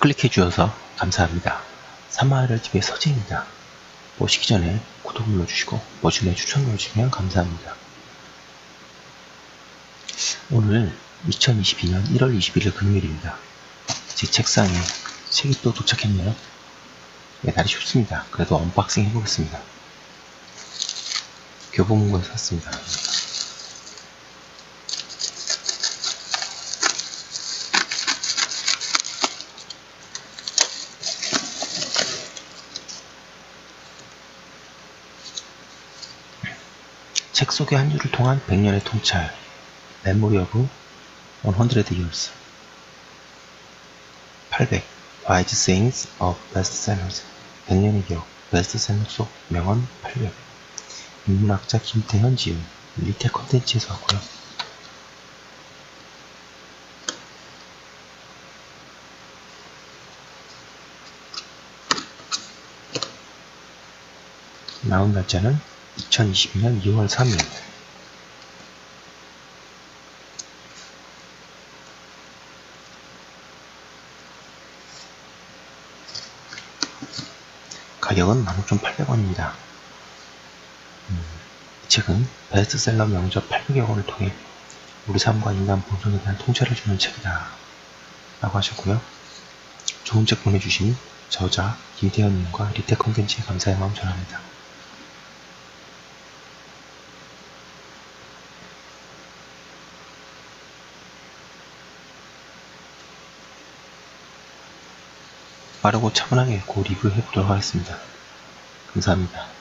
클릭해 주셔서 감사합니다. 사마을 집의 서재입니다. 보시기 전에 구독 눌러주시고 버준에 추천 눌러주시면 감사합니다. 오늘 2022년 1월 21일 금요일입니다. 제 책상에 책이 또 도착했네요. 네, 날이 춥습니다. 그래도 언박싱 해보겠습니다. 교보문고에서 샀습니다. 책 속의 한 줄을 통한 100년의 통찰 메모리 오브 100 years 800 Wise Sayings of Bestsellers 100년의 기억 베스트셀러 속 명언 800 인문학자 김태현 지음 리테 컨텐츠에서 왔고요. 나온 날짜는 2022년 2월 3일 가격은 15,800원입니다. 음, 이 책은 베스트셀러 명작 800여 권을 통해 우리 삶과 인간 본성에 대한 통찰을 주는 책이다. 라고 하셨고요. 좋은 책 보내주신 저자 김태현님과 리테 컨텐츠에 감사의 마음 전합니다. 빠르고 차분하게 고 리뷰해 보도록 하겠습니다. 감사합니다.